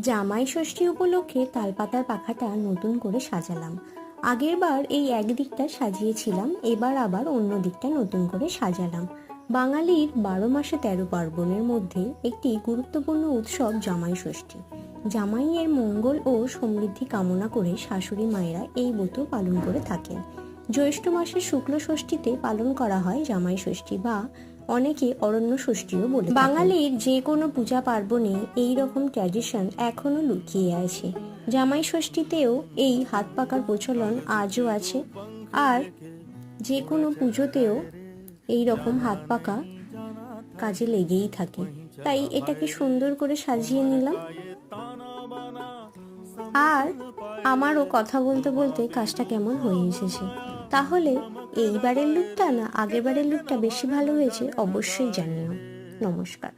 জামাই ষষ্ঠী উপলক্ষে তালপাতার পাখাটা নতুন করে সাজালাম। আগেরবার এই একদিকটা সাজিয়েছিলাম, এবার আবার অন্য দিকটা নতুন করে সাজালাম। বাঙালির বারো মাসে তেরো পার্বণের মধ্যে একটি গুরুত্বপূর্ণ উৎসব জামাই ষষ্ঠী। জামাইয়ের মঙ্গল ও সমৃদ্ধি কামনা করে শাশুড়ি মায়েরা এই ব্রত পালন করে থাকেন। জ্যৈষ্ঠ মাসের শুক্ল ষষ্ঠীতে পালন করা হয় জামাই ষষ্ঠী বা অনেকে অরণ্য ষষ্ঠীও বলে বাঙালির যে কোনো পূজা পার্বণে এই রকম ট্র্যাডিশন এখনও লুকিয়ে আছে। জামাই ষষ্ঠীতেও এই হাত পাকার প্রচলন আজও আছে। আর যে কোনো পুজোতেও এই রকম হাত পাকা কাজে লেগেই থাকে। তাই এটাকে সুন্দর করে সাজিয়ে নিলাম। আর আমারও কথা বলতে বলতে কাজটা কেমন হয়ে এসেছে। তাহলে এইবারের লুকটা না আগেরবারের লুকটা বেশি ভালো হয়েছে অবশ্যই জানিও। নমস্কার।